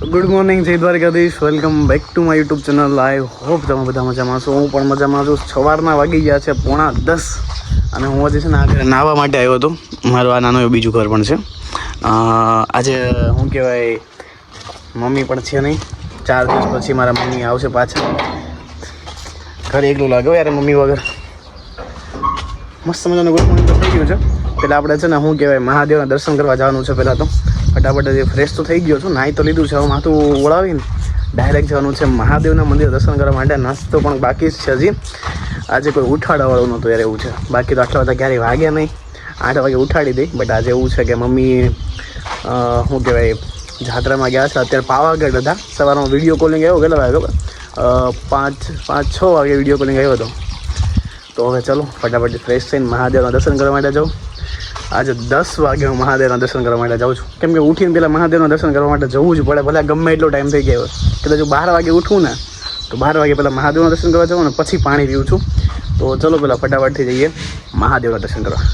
Good morning જય Dwarkadhish. Welcome back to my YouTube channel I hope તમે બધા મજામાં છો. હું પણ મજામાં છું. સવારના વાગી ગયા છે પોણા દસ. અને હું આજે છે ને આગળ નાહવા માટે આવ્યો હતો. મારું આ નાનું એવું બીજું ઘર પણ છે. આજે શું કહેવાય, મમ્મી પણ છે નહીં. ચાર દિવસ પછી મારા મમ્મી આવશે પાછા. ઘરે એકલું લાગે યાર મમ્મી વગર. મસ્ત મજાનું ગુડ મોર્નિંગ થઈ ગયું છે. પહેલાં આપણે છે ને શું કહેવાય, મહાદેવના દર્શન કરવા જવાનું છે પહેલાં તો. ફટાફટ ફ્રેશ તો થઈ ગયો છું, નાહી તો લીધું છે, હવે માથું ઓળાવીને ડાયરેક્ટ જવાનું છે મહાદેવના મંદિર દર્શન કરવા માટે. નાસ્તો પણ બાકી જ છે હજી. આજે કોઈ ઉઠાડવાળું નહોતું યાર એવું છે. બાકી તો આટલા બધા ક્યારેય વાગ્યા નહીં. આઠ વાગે ઉઠાડી દઈ બટ આજે એવું છે કે મમ્મી શું કહેવાય, જાત્રામાં ગયા છે. અત્યારે પાવાગઢ હતા. સવારમાં વીડિયો કોલિંગ આવ્યો, કેટલા વાગે ખબર? પાંચ પાંચ, છ વાગે વીડિયો કોલિંગ આવ્યો હતો. તો હવે ચલો, ફટાફટ ફ્રેશ થઈને મહાદેવના દર્શન કરવા માટે જાઉં આજે દસ વાગે હું મહાદેવના દર્શન કરવા માટે જાઉં છું. કેમ કે ઉઠીને પહેલાં મહાદેવના દર્શન કરવા માટે જવું જ પડે, ભલે ગમે એટલો ટાઈમ થઈ ગયો કદાચ હું બાર વાગે ઉઠું ને, તો બાર વાગે પહેલાં મહાદેવના દર્શન કરવા જાઉં ને પછી પાણી પીવું છું. તો ચલો પહેલાં ફટાફટથી જઈએ મહાદેવના દર્શન કરવા.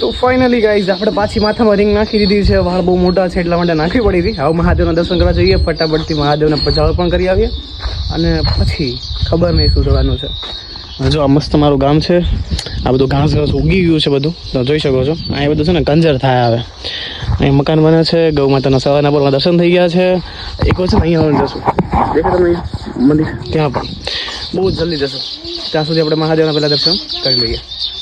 તો ફાઇનલી ગાઈઝ આપણે પાછી માથામાં રિંગ નાખી દીધી છે. વાળ બહુ મોટા છે એટલા માટે નાખવી પડી હતી. હવે મહાદેવના દર્શન કરવા જઈએ. ફટાફટથી મહાદેવને પજાવ પણ કરી આવીએ. અને પછી ખબર નહીં શું થવાનું છે. જો આ મસ્ત મારું ગામ છે. આ બધું ઘાસ ઘાસ ઉગી ગયું છે બધું. તમે જોઈ શકો છો. અહીં બધું છે ને કંજર થાય આવે. અહીં મકાન બને છે. ગૌ માતાના સવારના પરમાં દર્શન થઈ ગયા છે. એક વખત અહીંયા જશું. દેખાય તમે મંદિર? ત્યાં પણ. બહુ જ જલ્દી જશું. ત્યાં સુધી આપણે મહાદેવના પહેલાં દર્શન કરી લઈએ.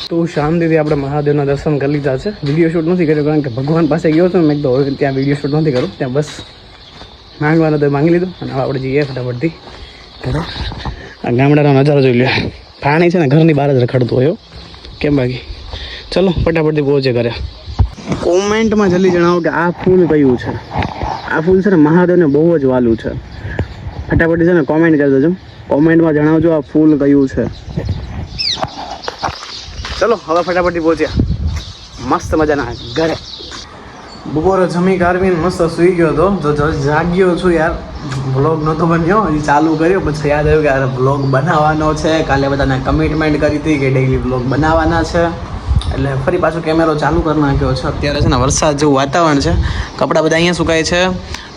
તો શાંતિથી આપણે મહાદેવના દર્શન કરી લીધા છે. વીડિયો શૂટ નથી કર્યો કારણ કે ભગવાન પાસે ગયો હતો મેં તો હવે ત્યાં વીડિયો શૂટ નથી કરું. ત્યાં બસ માંગવાનું તો માંગી લીધું અને આપણે જઈએ ફટાફટથી ઘરે. આ ગામડાનો નજારો જોઈ લે પ્રાણી છે ને, ઘરની બહાર જ રખડતું હોય કેમ બાકી? ચલો, ફટાફટથી પહોંચે ઘરે. કોમેન્ટમાં જલ્દી જણાવો કે આ ફૂલ કયું છે? આ ફૂલ છે ને, મહાદેવને બહુ જ વાલું છે. ફટાફટ છે ને કોમેન્ટ કરી દેજો. કોમેન્ટમાં જણાવજો આ ફૂલ કયું છે. ચલો, હવે ફટાફટથી પહોંચ્યા. મસ્ત મજાના, ઘરે. બપોરે જમી કારવીને મસ્ત સૂઈ ગયો હતો. તો જાગ્યો છું યાર. વ્લોગ નહોતો બન્યો, હજી ચાલુ કર્યો, પછી યાદ આવ્યું કે યાર વ્લોગ બનાવવાનો છે. કાલે બધાને કમિટમેન્ટ કરી હતી કે ડેઈલી વ્લોગ બનાવવાના છે. એટલે ફરી પાછો કેમેરો ચાલુ કરી નાખ્યો છે. અત્યારે છે ને વરસાદ જેવું વાતાવરણ છે. કપડાં બધા અહીંયા સુકાય છે.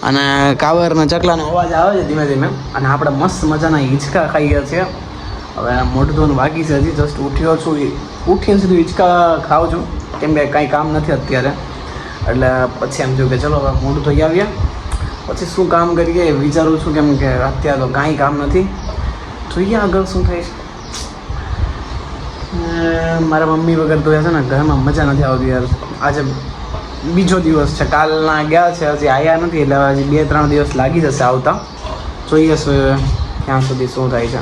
અને કાવરના ચકલાનો અવાજ આવે છે ધીમે ધીમે. અને આપણે મસ્ત મજાના હિંચકા ખાઈ ગયા છીએ. હવે મોઢું ધોવાનું બાકી છે, હજી જસ્ટ ઉઠ્યો છું. ઉઠીને સીધું હિંચકા ખાઉં છું. કેમ કે કાંઈ કામ નથી અત્યારે. એટલે પછી એમ થયું કે ચલો હવે મોઢું ધોઈ આવીએ. પછી શું કામ કરીએ વિચારું છું કેમ કે અત્યારે તો કાંઈ કામ નથી. જોઈએ આગળ શું થાય મારા મમ્મી વગર તો છે ને ઘરમાં મજા નથી આવતી યાર. આજે બીજો દિવસ છે. કાલના ગયા છે, હજી આવ્યા નથી, એટલે હજી બે ત્રણ દિવસ લાગી જશે આવતા. જોઈએ શું ત્યાં સુધી શું થાય છે.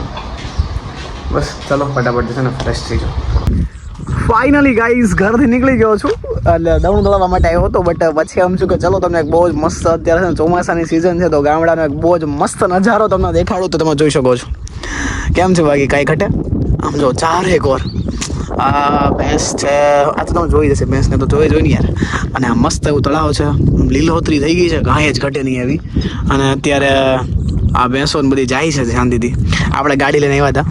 બસ ચલો, ફટાફટ છે ને ફ્રેશ થઈ જાઓ. ફાઇનલી ગાઈઝ ઘરથી નીકળી ગયો છું. એટલે દમણ દોડાવવા માટે આવ્યો હતો બટ પછી એમ છું કે ચલો, તમને એક બહુ જ મસ્ત, અત્યારે ચોમાસાની સિઝન છે, તો ગામડાનો એક બહુ જ મસ્ત નજારો તમને દેખાડો, તો તમે જોઈ શકો છો. કેમ છે બાકી, કાંઈ ઘટે? આમ જો, ચાર એક વાર આ ભેંસ છે, આ તો તમે જોઈ જશે ભેંસને તો જોઈ જોઈ ને યાર. અને આ મસ્ત એવું તળાવ છે લીલોતરી થઈ ગઈ છે, કાંઈ જ ઘટે નહીં એવી. અને અત્યારે આ ભેંસો બધી જાય છે શાંતિથી આપણે ગાડી લઈને આવ્યા હતા.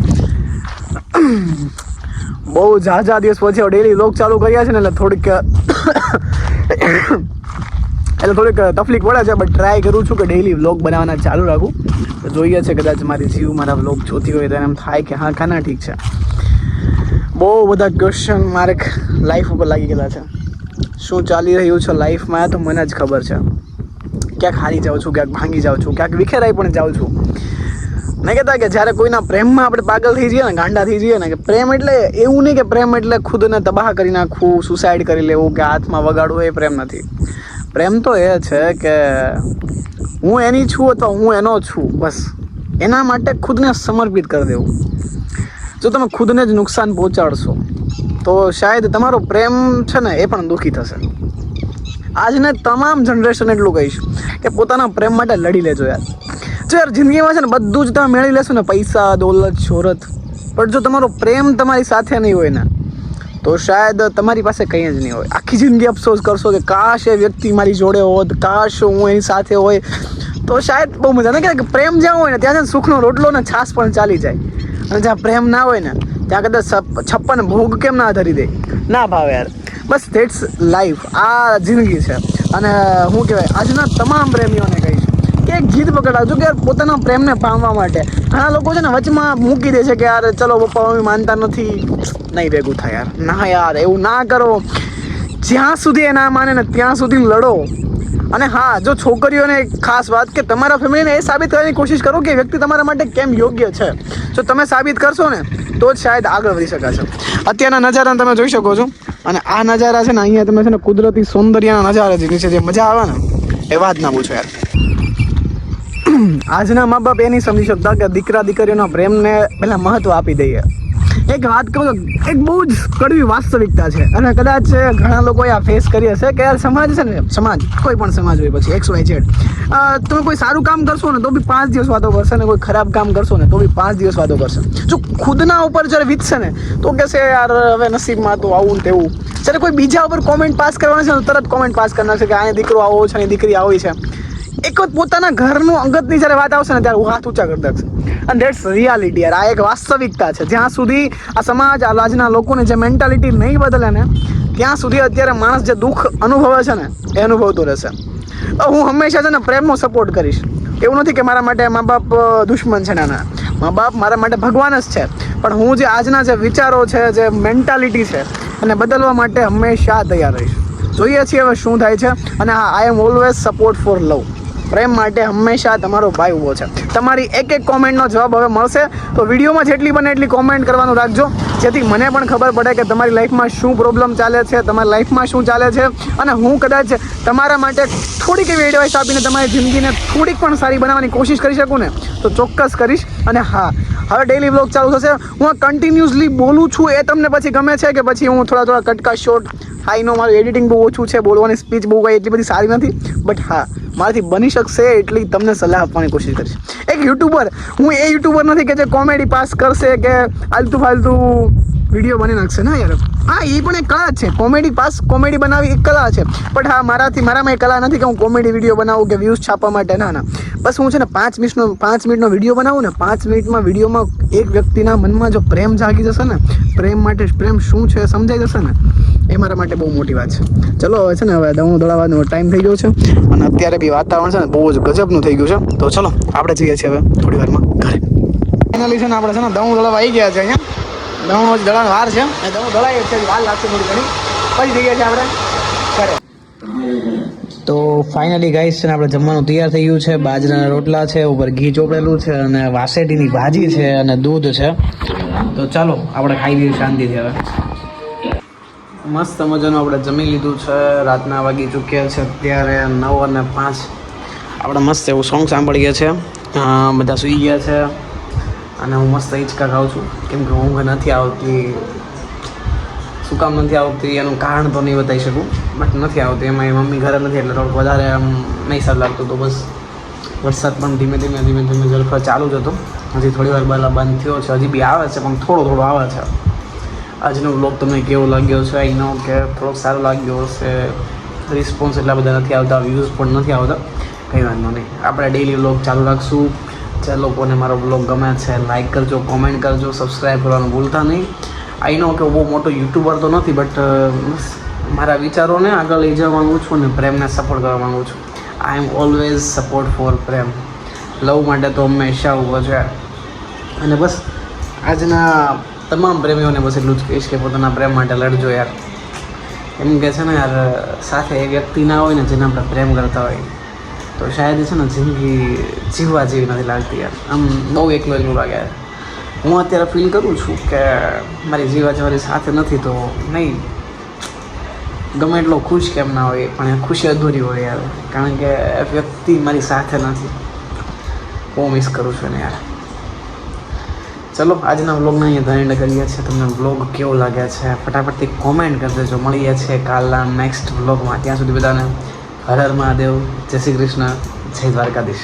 બહુ ઝાઝા દિવસ પછી ડેલી લોક ચાલુ કર્યા છે ને એટલે થોડીક એટલે થોડીક તકલીફ પડે છે બટ ટ્રાય કરું છું કે ડેલી વ્લોગ બનાવવાના ચાલુ રાખું. જોઈએ છે કદાચ મારી જીવ મારા વ્લોગ જોતી હોય તો એમ થાય કે હા ખાના ઠીક છે. બહુ બધા ક્વેશ્ચન મારે લાઈફ ઉપર લાગી ગયેલા છે. શું ચાલી રહ્યું છે લાઈફમાં તો મને જ ખબર છે. ક્યાંક હારી જાઉં છું, ક્યાંક ભાંગી જાઉં છું, ક્યાંક વિખેરાઈ પણ જાઉં છું. મેં કહેતા કે જ્યારે કોઈના પ્રેમમાં આપણે પાગલ થઈ જઈએ ને, ગાંડા થઈ જઈએ ને, કે પ્રેમ એટલે એવું નહીં કે પ્રેમ એટલે ખુદને તબાહ કરી નાખવું સુસાઇડ કરી લેવું, કે હાથમાં વગાડવું, એ પ્રેમ નથી. પ્રેમ તો એ છે કે હું એની છું અથવા હું એનો છું, બસ. એના માટે ખુદને સમર્પિત કરી દેવું. જો તમે ખુદને જ નુકસાન પહોંચાડશો, તો શાયદ તમારો પ્રેમ છે ને એ પણ દુઃખી થશે. આજને તમામ જનરેશન એટલું કહીશ કે પોતાના પ્રેમ માટે લડી લેજો યાર. જો જિંદગીમાં છે ને બધું જ તમે મેળવી લેશો ને, પૈસા, દોલત, શોહરત. પણ જો તમારો પ્રેમ તમારી સાથે નહીં હોય ને, તો શાયદ તમારી પાસે કંઈ જ નહીં હોય. આખી જિંદગી અફસોસ કરશો કે કાશ એ વ્યક્તિ મારી જોડે હોત, કાશ હું એની સાથે હોય. તો શાયદ બહુ મજા નહીં કે પ્રેમ જ્યાં હોય ને, ત્યાં ને સુખનો રોટલો ને છાસ પણ ચાલી જાય. અને જ્યાં પ્રેમ ના હોય ને, ત્યાં કદાચ છપ- છપ્પન ભોગ કેમ ના ધરી દે? ના ભાવે યાર. બસ ધેટ્સ લાઈફ આ જિંદગી છે. અને, હું કહેવાય, આજના તમામ પ્રેમીઓને કહીશ કે જીદ પકડાવજો કે યાર પોતાના પ્રેમને પામવા માટે. ઘણા લોકો છે ને વચમાં મૂકી દે છે કે યાર, ચલો પપ્પા, મમ્મી માનતા નથી. નહીં ભેગું થાય યાર. ના યાર, એવું ના કરો. જ્યાં સુધી એ ના માને ને ત્યાં સુધી લડો. અને હા, જો છોકરીઓને એક ખાસ વાત કે તમારા ફેમિલીને એ સાબિત કરવાની કોશિશ કરો કે વ્યક્તિ તમારા માટે કેમ યોગ્ય છે. જો તમે સાબિત કરશો ને, તો જ શાયદ આગળ વધી શકાશે. અત્યારના નજારાને તમે જોઈ શકો છો. અને આ નજારા છે ને અહીંયા તમે છે ને કુદરતી સૌંદર્યના નજારા છે નીચે જે મજા આવે ને, એ વાત ના પૂછો યાર. આજના મા બાપ એ નહીં સમજી શકતા કે દીકરા દીકરીઓના પ્રેમને પહેલાં મહત્વ આપી દઈએ. એક વાત કહું એક બહુ જ કડવી વાસ્તવિકતા છે. અને કદાચ ઘણા લોકોએ આ ફેસ કરી હશે કે યાર સમાજ છે ને, સમાજ, કોઈ પણ સમાજ હોય પછી એક્સ વાય ઝેડ તમે કોઈ સારું કામ કરશો ને તો બી પાંચ દિવસ વાતો કરશે ને કોઈ ખરાબ કામ કરશો ને તો બી પાંચ દિવસ વાતો કરશે. જો ખુદના ઉપર જ્યારે વીતશે ને, તો કહેશે યાર હવે નસીબમાં તો આવું તેવું. જ્યારે કોઈ બીજા ઉપર કોમેન્ટ પાસ કરવાના છે ને તરત કોમેન્ટ પાસ કરનાર છે કે આ દીકરો આવો છે ને, દીકરી આવી છે. એક વખત પોતાના ઘરનું અંગતની જ્યારે વાત આવશે ને, ત્યારે હું હાથ ઊંચા કરી દઉં અને દેટ્સ રિયાલિટી આ એક વાસ્તવિકતા છે. જ્યાં સુધી આ સમાજ, આ આજના લોકોને જે મેન્ટાલિટી નહીં બદલે ને, ત્યાં સુધી અત્યારે માણસ જે દુઃખ અનુભવે છે ને, એ અનુભવતો રહેશે. હું હંમેશા છે ને પ્રેમનો સપોર્ટ કરીશ. એવું નથી કે મારા માટે મા બાપ દુશ્મન છે ના ના મા બાપ મારા માટે ભગવાન જ છે. પણ હું જે આજના જે વિચારો છે, જે મેન્ટાલિટી છે અને બદલવા માટે હંમેશા તૈયાર રહીશ. જોઈએ છીએ હવે શું થાય છે. અને હા I am always support for love પ્રેમ માટે હંમેશા તમારો ભાઈ ઊભો છે. તમારી એક એક કોમેન્ટનો જવાબ હવે મળશે. તો વિડીયોમાં જેટલી બને એટલી કોમેન્ટ કરવાનું રાખજો. જેથી મને પણ ખબર પડે કે તમારી લાઈફમાં શું પ્રોબ્લેમ ચાલે છે, તમારી લાઈફમાં શું ચાલે છે. અને હું કદાચ તમારા માટે થોડીક એવી એડવાઇસ આપીને તમારી જિંદગીને થોડીક પણ સારી બનાવવાની કોશિશ કરી શકું ને, તો ચોક્કસ કરીશ. અને હા, હવે ડેઈલી વ્લોગ ચાલુ થશે. હું કન્ટિન્યુઅસલી બોલું છું એ તમને પછી ગમે છે કે પછી હું થોડા થોડા કટકા શોર્ટ હા નો મારું એડિટિંગ બહુ ઓછું છે, બોલવાની સ્પીચ બહુ કંઈ એટલી બધી સારી નથી. બટ હા મારાથી બની શકશે એટલી તમને સલાહ આપવાની કોશિશ કરીશ. એક યુટ્યુબર હું એ યુટ્યુબર નથી કે જે કોમેડી પાસ કરશે કે આલતુ ફાલતુ વીડિયો બની નાખશે, ના યાર? હા એ પણ એક જ છે. કોમેડી પાસ કોમેડી બનાવી એક કલા છે. બટ હા, મારાથી, મારામાં એ કલા નથી કે હું કોમેડી વીડિયો બનાવું કે વ્યૂઝ છાપવા માટે. ના ના. બસ હું છે ને પાંચ મિનિટનો પાંચ મિનિટનો વીડિયો બનાવું ને પાંચ મિનિટમાં વિડીયોમાં એક વ્યક્તિના મનમાં જો પ્રેમ જાગી જશે ને, પ્રેમ માટે પ્રેમ શું છે સમજાઈ જશે ને, એ મારા માટે બહુ મોટી વાત છે. ચલો, હવે છે ને હવે દમણ દોડાવવાનો ટાઈમ થઈ ગયો છે. અને અત્યારે બી વાતાવરણ છે ને બહુ જ ગજબનું થઈ ગયું છે. તો ચલો, આપણે જઈએ છીએ હવે થોડી વારમાં ઘરે. ફાઇનલી છે ને આપણે છે ને દમણ દોડાવવા આવી ગયા છે અહીંયા. દઉં જ દળાનો વાર છે. અને દળાઈ છે વાર લાગશે થોડી ઘણી. પછી જઈએ છીએ આપણે? ઘરે. તો ફાઇનલી ગાઈસ છે ને આપણે જમવાનું તૈયાર થઈ ગયું છે. બાજરાના રોટલા છે ઉપર ઘી ચોપડેલું છે અને વાસેટીની ભાજી છે અને દૂધ છે. તો ચાલો આપણે ખાઈ લઈએ શાંતિથી હવે. મસ્ત મજાનું આપણે જમી લીધું છે. રાતના વાગી ચૂક્યા છે અત્યારે નવ અને પાંચ. આપણે મસ્ત એવું સોંગ સાંભળીએ છીએ. બધા સૂઈ ગયા છે. અને હું મસ્ત હિંચકા ખાઉં છું. કેમ કે ઊંઘ નથી આવતી. શું કામ નથી આવતી, એનું કારણ તો નહીં બતાવી શકું. બટ નથી આવતી. એમાં મમ્મી ઘરે નથી, એટલે થોડુંક વધારે આમ નહીં સારું લાગતું તો બસ વરસાદ પણ ધીમે ધીમે ધીમે ધીમે ઝડપા ચાલુ જ હતો. હજી થોડી વાર પહેલાં બંધ થયો છે. હજી બી આવે છે, પણ થોડો થોડો આવે છે. આજનો બ્લોગ તમને કેવો લાગ્યો છે? આઈ નો કે થોડોક સારો લાગ્યો હશે. રિસ્પોન્સ એટલા બધા નથી આવતા વ્યૂઝ પણ નથી આવતા. કંઈ વાંધો નહીં. આપણે ડેઈલી બ્લોગ ચાલુ રાખશું. જે લોકોને મારો વ્લોગ ગમે છે લાઇક કરજો કોમેન્ટ કરજો સબસ્ક્રાઈબ કરવાનું ભૂલતા નહીં. આઈ નો કે બહુ મોટો યુટ્યુબર તો નથી બટ મારા વિચારોને આગળ લઈ જવા માંગુ છું અને પ્રેમને સપોર્ટ કરવા માગું છું. I am always support for Prem. Love માટે તો હંમેશા ઊભો છે. અને બસ આજના તમામ પ્રેમીઓને બસ એટલું જ કહીશ કે પોતાના પ્રેમ માટે લડજો યાર. એમ કે છે ને યાર, સાથે એ વ્યક્તિ ના હોય ને જેને આપણે પ્રેમ કરતા હોય. તો શાયદ છે ને જિંદગી જીવવા જેવી નથી લાગતી યાર. આમ બહુ એકલો એકલું લાગે. હું અત્યારે ફીલ કરું છું કે મારી જીવા જવાની સાથે નથી તો નહીં. ગમે એટલો ખુશ કેમ ના હોય, પણ એ ખુશી અધૂરી હોય યાર. કારણ કે વ્યક્તિ મારી સાથે નથી. બહુ મિસ કરું છું ને યાર. ચલો, આજના વ્લોગને અહીંયા ધન્ય કરીએ છીએ. તમને વ્લોગ કેવો લાગે છે? ફટાફટથી કોમેન્ટ કરી દેજો. મળીએ છીએ કાલના નેક્સ્ટ વ્લોગમાં ત્યાં સુધી બધાને હર હર મહાદેવ જય શ્રી કૃષ્ણ જય દ્વારકાધીશ.